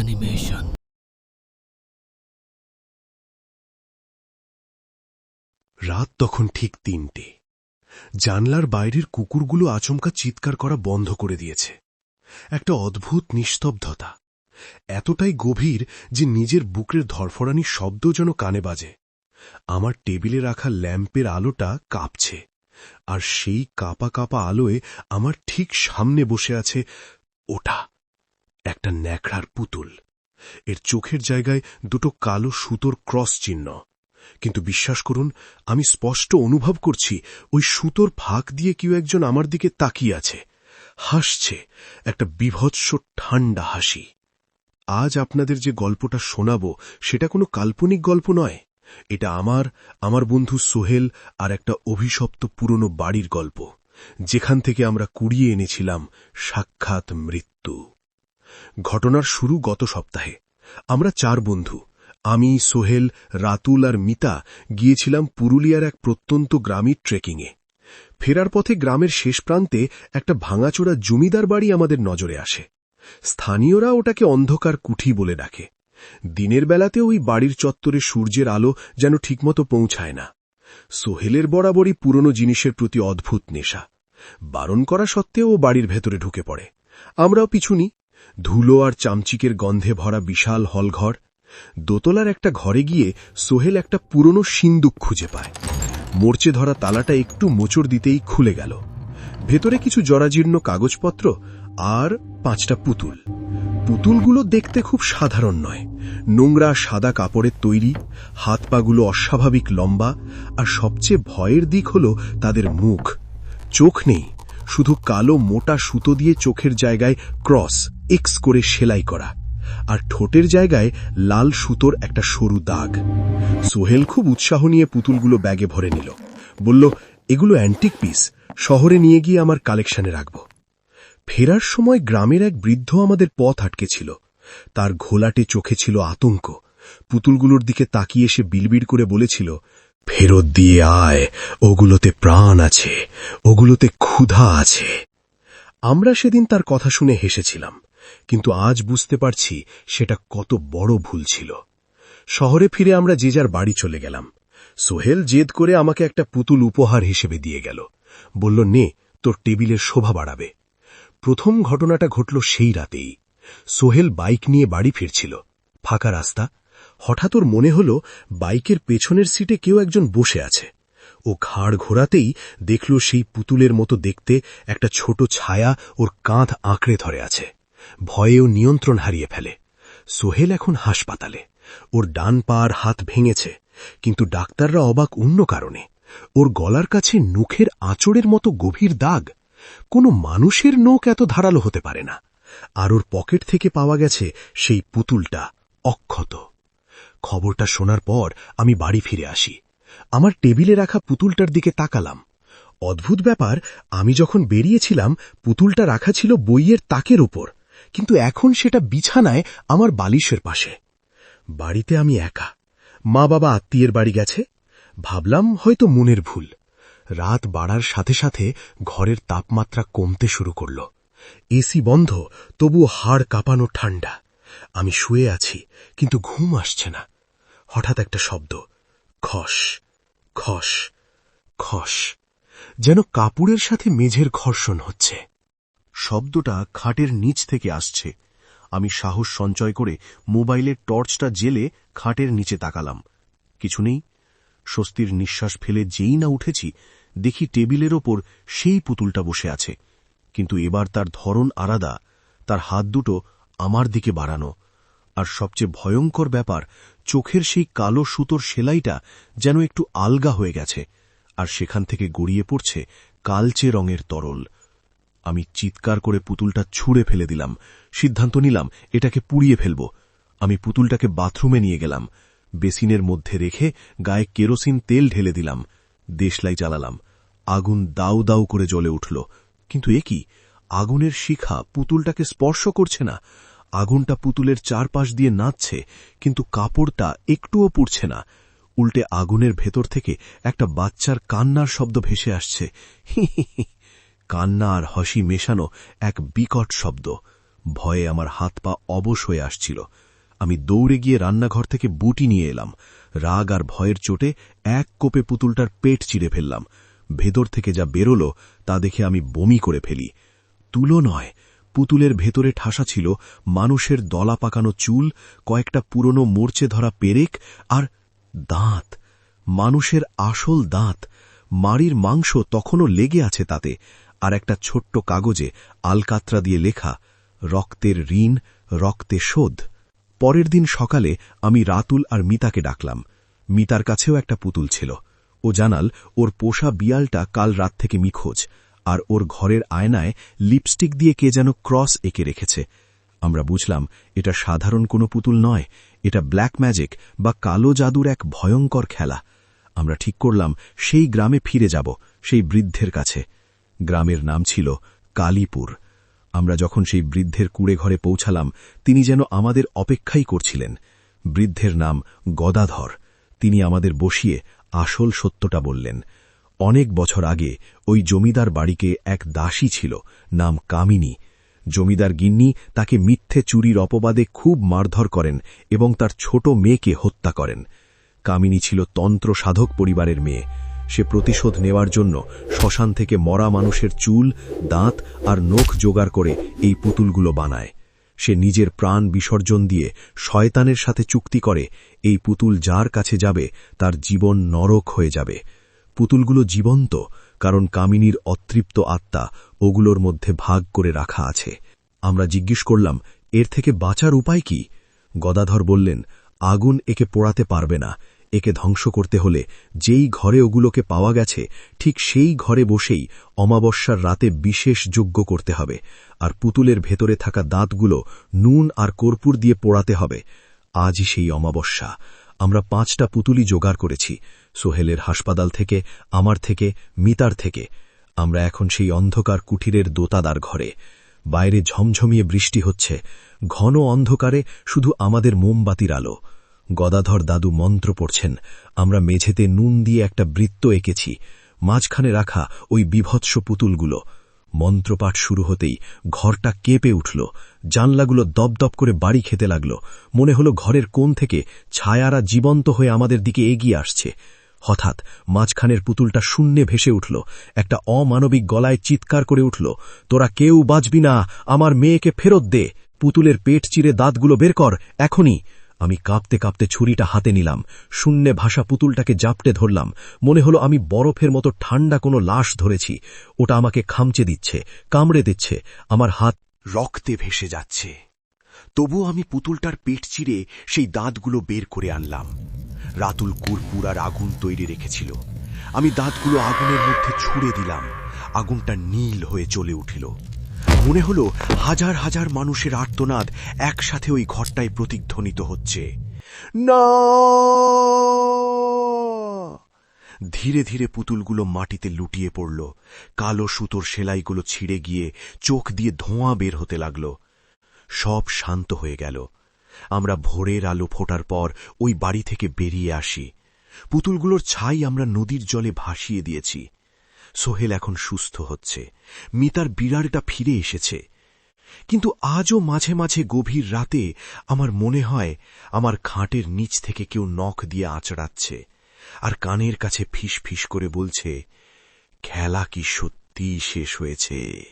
Animation রাত তখন ঠিক তিনটে। জানলার বাইরের কুকুরগুলো আচমকা চিৎকার করা বন্ধ করে দিয়েছে। একটা অদ্ভুত নিস্তব্ধতা। এতটাই গভীর যে নিজের বুকের ধরফরানি শব্দ যেন কানে বাজে। আমার টেবিলে রাখা ল্যাম্পের আলোটা কাঁপছে। আর সেই কাপা কাপা আলোয় আমার ঠিক সামনে বসে আছে ওটা। একটা ন্যাকড়ার পুতুল। এর চোখের জায়গায় দুটো কালো সুতোর ক্রস চিহ্ন। কিন্তু বিশ্বাস করুন, আমি স্পষ্ট অনুভব করছি ওই সুতোর ফাঁক দিয়ে কেউ একজন আমার দিকে তাকিয়ে আছে। হাসছে, একটা বিভৎস ঠান্ডা হাসি। আজ আপনাদের যে গল্পটা শোনাব, সেটা কোনো কাল্পনিক গল্প নয়। এটা আমার আমার বন্ধু সোহেল আর একটা অভিশপ্ত পুরনো বাড়ির গল্প, যেখান থেকে আমরা কুড়িয়ে এনেছিলাম সাক্ষাৎ মৃত্যু। ঘটনার শুরু গত সপ্তাহে। আমরা চার বন্ধু, আমি, সোহেল, রাতুল আর মিতা, গিয়েছিলাম পুরুলিয়ার এক প্রত্যন্ত গ্রামীর ট্রেকিংয়ে। ফেরার পথে গ্রামের শেষ প্রান্তে একটা ভাঙাচোরা জমিদার বাড়ি আমাদের নজরে আসে। স্থানীয়রা ওটাকে অন্ধকার কুঠি বলে ডাকে। দিনের বেলাতে ওই বাড়ির চত্বরে সূর্যের আলো যেন ঠিকমতো পৌঁছায় না। সোহেলের বরাবরই পুরনো জিনিসের প্রতি অদ্ভুত নেশা। বারণ করা সত্ত্বেও ও বাড়ির ভেতরে ঢুকে পড়ে। আমরাও পিছুনি ধুলো আর চামচিকের গন্ধে ভরা বিশাল হলঘর, দোতলার একটা ঘরে গিয়ে সোহেল একটা পুরনো সিন্দুক খুঁজে পায়। মোর্চে ধরা তালাটা একটু মোচড় দিতেই খুলে গেল। ভেতরে কিছু জরাজীর্ণ কাগজপত্র আর পাঁচটা পুতুল। পুতুলগুলো দেখতে খুব সাধারণ নয়। নোংরা সাদা কাপড়ের তৈরি, হাত পাগুলো অস্বাভাবিক লম্বা, আর সবচেয়ে ভয়ের দিক হল তাদের মুখ। চোখ নেই, শুধু কালো মোটা সুতো দিয়ে চোখের জায়গায় ক্রস। এক্স করে সেলাই করা। আর ঠোঁটের জায়গায় লাল সুতোর একটা সরু দাগ। সোহেল খুব উৎসাহ নিয়ে পুতুলগুলো ব্যাগে ভরে নিল। বলল, এগুলো অ্যান্টিক পিস শহরে নিয়ে গিয়ে আমার কালেকশনে রাখব। ফেরার সময় গ্রামের এক বৃদ্ধ আমাদের পথ আটকেছিল তার ঘোলাটে চোখে ছিল আতঙ্ক। পুতুলগুলোর দিকে তাকিয়ে সে বিলবিড় করে বলেছিল, ফেরত দিয়ে আয়, ওগুলোতে প্রাণ আছে, ওগুলোতে ক্ষুধা আছে। আমরা সেদিন তার কথা শুনে হেসেছিলাম। কিন্তু আজ বুঝতে পারছি সেটা কত বড় ভুল ছিল। শহরে ফিরে আমরা যে যার বাড়ি চলে গেলাম। সোহেল জেদ করে আমাকে একটা পুতুল উপহার হিসেবে দিয়ে গেল। বলল, নে, তোর টেবিলের শোভা বাড়াবে। প্রথম ঘটনাটা ঘটল সেই রাতেই। সোহেল বাইক নিয়ে বাড়ি ফিরছিল। ফাঁকা রাস্তা। হঠাৎ ওর মনে হল বাইকের পেছনের সিটে কেউ একজন বসে আছে। ও ঘাড় ঘোরাতেই দেখল সেই পুতুলের মতো দেখতে একটা ছোট ছায়া ওর কাঁধ আঁকড়ে ধরে আছে। ভয়েও নিয়ন্ত্রণ হারিয়ে ফেলে। সোহেল এখন হাসপাতালে। ওর ডান পার হাত ভেঙেছে, কিন্তু ডাক্তাররা অবাক অন্য কারণে। ওর গলার কাছে নখের আঁচড়ের মতো গভীর দাগ। কোনো মানুষের নখ এত ধারালো হতে পারে না। আর ওর পকেট থেকে পাওয়া গেছে সেই পুতুলটা, অক্ষত। খবরটা শোনার পর আমি বাড়ি ফিরে আসি। আমার টেবিলে রাখা পুতুলটার দিকে তাকালাম। অদ্ভুত ব্যাপার, আমি যখন বেরিয়েছিলাম, পুতুলটা রাখা ছিল বইয়ের তাকের উপর কিন্তু এখন সেটা বিছানায় আমার বালিশের পাশে। বাড়িতে আমি একা। মা বাবা আত্মীয়ের বাড়ি গেছে। ভাবলাম হয়তো মনের ভুল। রাত বাড়ার সাথে সাথে ঘরের তাপমাত্রা কমতে শুরু করল। এসি বন্ধ, তবু হাড় কাঁপানো ঠান্ডা। আমি শুয়ে আছি, কিন্তু ঘুম আসছে না। হঠাৎ একটা শব্দ। খস খস খস। যেন কাপড়ের সাথে মেঝের ঘর্ষণ হচ্ছে। শব্দটা খাটের নিচ থেকে আসছে। আমি সাহস সঞ্চয় করে মোবাইলের টর্চটা জেলে খাটের নিচে তাকালাম। কিছু নেই। স্বস্তির নিঃশ্বাস ফেলে যেই না উঠেছি, দেখি টেবিলের ওপর সেই পুতুলটা বসে আছে। কিন্তু এবার তার ধরন আলাদা। তার হাত দুটো আমার দিকে বাড়ানো। আর সবচেয়ে ভয়ঙ্কর ব্যাপার, চোখের সেই কালো সুতোর সেলাইটা যেন একটু আলগা হয়ে গেছে। আর সেখান থেকে গড়িয়ে পড়ছে কালচে রঙের তরল। আমি চিৎকার করে পুতুলটা ছুঁড়ে ফেলে দিলাম। সিদ্ধান্ত নিলাম, এটাকে পুড়িয়ে ফেলব। আমি পুতুলটাকে বাথরুমে নিয়ে গেলাম। বেসিনের মধ্যে রেখে গায়ে কেরোসিন তেল ঢেলে দিলাম। দেশলাই চালালাম আগুন দাউ দাউ করে জ্বলে উঠল। কিন্তু এ কি? আগুনের শিখা পুতুলটাকে স্পর্শ করছে না। আগুনটা পুতুলের চারপাশ দিয়ে নাচছে, কিন্তু কাপড়টা একটুও পুড়ছে না। উল্টে আগুনের ভেতর থেকে একটা বাচ্চার কান্নার শব্দ ভেসে আসছে। হি। কান্না আর হাসি মেশানো এক বিকট শব্দ। ভয়ে আমার হাত পা অবশ হয়ে আসছিল। আমি দৌড়ে গিয়ে রান্নাঘর থেকে বুটি নিয়ে এলাম। রাগ আর ভয়ের চোটে এক কোপে পুতুলটার পেট চিড়ে ফেললাম। ভেতর থেকে যা বেরোল তা দেখে আমি বমি করে ফেলি। তুলো নয়, পুতুলের ভেতরে ঠাসা ছিল মানুষের দলা পাকানো চুল, কয়েকটা পুরনো মোর্চে ধরা পেরেক আর দাঁত। মানুষের আসল দাঁত, মাড়ির মাংস তখনও লেগে আছে তাতে। আর একটা ছোট্ট কাগজে আলকাত্রা দিয়ে লেখা, রক্তের ঋণ, রক্তে শোধ। পরের দিন সকালে আমি রাতুল আর মিতাকে ডাকলাম। মিতার কাছেও একটা পুতুল ছিল। ও জানাল, ওর পোষা বিয়ালটা কাল রাত থেকে নিখোঁজ, আর ওর ঘরের আয়নায় লিপস্টিক দিয়ে কে যেন ক্রস এঁকে রেখেছে। আমরা বুঝলাম, এটা সাধারণ কোনো পুতুল নয়, এটা ব্ল্যাক ম্যাজিক বা কালো জাদুর এক ভয়ঙ্কর খেলা। আমরা ঠিক করলাম, সেই গ্রামে ফিরে যাব, সেই বৃদ্ধের কাছে। গ্রামের নাম ছিল কালীপুর। আমরা যখন সেই বৃদ্ধের কুড়ে ঘরে পৌঁছালাম, তিনি যেন আমাদের অপেক্ষাই করছিলেন। বৃদ্ধের নাম গদাধর। তিনি আমাদের বসিয়ে আসল সত্যটা বললেন। অনেক বছর আগে ওই জমিদার বাড়িকে এক দাসী ছিল, নাম কামিনী। জমিদার গিন্নি তাকে মিথ্যে চুরির অপবাদে খুব মারধর করেন এবং তার ছোট মেয়েকে হত্যা করেন। কামিনী ছিল তন্ত্র সাধক পরিবারের মেয়ে। সে প্রতিশোধ নেওয়ার জন্য শ্মশান থেকে মরা মানুষের চুল, দাঁত আর নখ জোগাড় করে এই পুতুলগুলো বানায়। সে নিজের প্রাণ বিসর্জন দিয়ে শয়তানের সাথে চুক্তি করে এই পুতুল যার কাছে যাবে তার জীবন নরক হয়ে যাবে। পুতুলগুলো জীবন্ত, কারণ কামিনীর অতৃপ্ত আত্মা ওগুলোর মধ্যে ভাগ করে রাখা আছে। আমরা জিজ্ঞেস করলাম, এর থেকে বাঁচার উপায় কি? গদাধর বললেন, আগুন একে পোড়াতে পারবে না একে ধ্বংস করতে হলে যেই ঘরে ওগুলোকে পাওয়া গেছে, ঠিক সেই ঘরে বসেই অমাবস্যার রাতে বিশেষ যোগ্য করতে হবে। আর পুতুলের ভেতরে থাকা দাঁতগুলো নুন আর কর্পূর দিয়ে পোড়াতে হবে। আজই সেই অমাবস্যা। আমরা পাঁচটা পুতুলি জোগাড় করেছি, সোহেলের হাসপাতাল থেকে, আমার থেকে, মিতার থেকে। আমরা এখন সেই অন্ধকার কুঠিরের দোতাদার ঘরে। বাইরে ঝমঝমিয়ে বৃষ্টি হচ্ছে, ঘন অন্ধকারে শুধু আমাদের মোমবাতির আলো। গদাধর দাদু মন্ত্র পড়ছেন, আমরা মেঝেতে নুন দিয়ে একটা বৃত্ত এঁকেছি, মাঝখানে রাখা ওই বিভৎস পুতুলগুলো। মন্ত্রপাঠ শুরু হতেই ঘরটা কেঁপে উঠল, জানলাগুলো দপদপ করে বাড়ি খেতে লাগল, মনে হলো ঘরের কোণ থেকে ছায়ারা জীবন্ত হয়ে আমাদের দিকে এগিয়ে আসছে। হঠাৎ মাঝখানের পুতুলটা শূন্যে ভেসে উঠল, একটা অমানবিক গলায় চিৎকার করে উঠল, তোরা কেউ বাঁচবি না, আমার মেয়েকে ফেরত দে, পুতুলের পেট চিরে দাঁতগুলো বের কর, এখনই। আমি কাঁপতে কাঁপতে ছুরিটা হাতে নিলাম। শূন্যে ভাষা পুতুলটাকে জাপটে ধরলাম। মনে হলো আমি বরফের মতো ঠান্ডা কোনো লাশ ধরেছি। ওটা আমাকে খামচে দিচ্ছে, কামড়ে দিচ্ছে। আমার হাত রক্তে ভেসে যাচ্ছে। তবু আমি পুতুলটার পেট চিরে সেই দাঁতগুলো বের করে আনলাম। রাতুল কুরপুর আর আগুন তৈরি রেখেছিল। আমি দাঁতগুলো আগুনের মধ্যে ছুড়ে দিলাম। আগুনটা নীল হয়ে চলে উঠিল। মনে হলো হাজার হাজার মানুষের আর্তনাদ একসাথে ওই ঘরটায় প্রতিধ্বনিত হচ্ছে। না! ধীরে ধীরে পুতুলগুলো মাটিতে লুটিয়ে পড়ল। কালো সুতোর সেলাইগুলো ছিঁড়ে গিয়ে চোখ দিয়ে ধোঁয়া বের হতে লাগল। সব শান্ত হয়ে গেল। আমরা ভোরের আলো ফোটার পর ওই বাড়ি থেকে বেরিয়ে আসি। পুতুলগুলোর ছাই আমরা নদীর জলে ভাসিয়ে দিয়েছি। সোহেল এখন সুস্থ হচ্ছে। মিতার বিড়ালটা ফিরে এসেছে। কিন্তু আজও মাঝে মাঝে গভীর রাতে আমার মনে হয় আমার খাটের নিচ থেকে কেউ নখ দিয়ে আচড়াচ্ছে আর কানের কাছে ফিস ফিস করে বলছে, খেলা কি সত্যিই শেষ হয়েছে?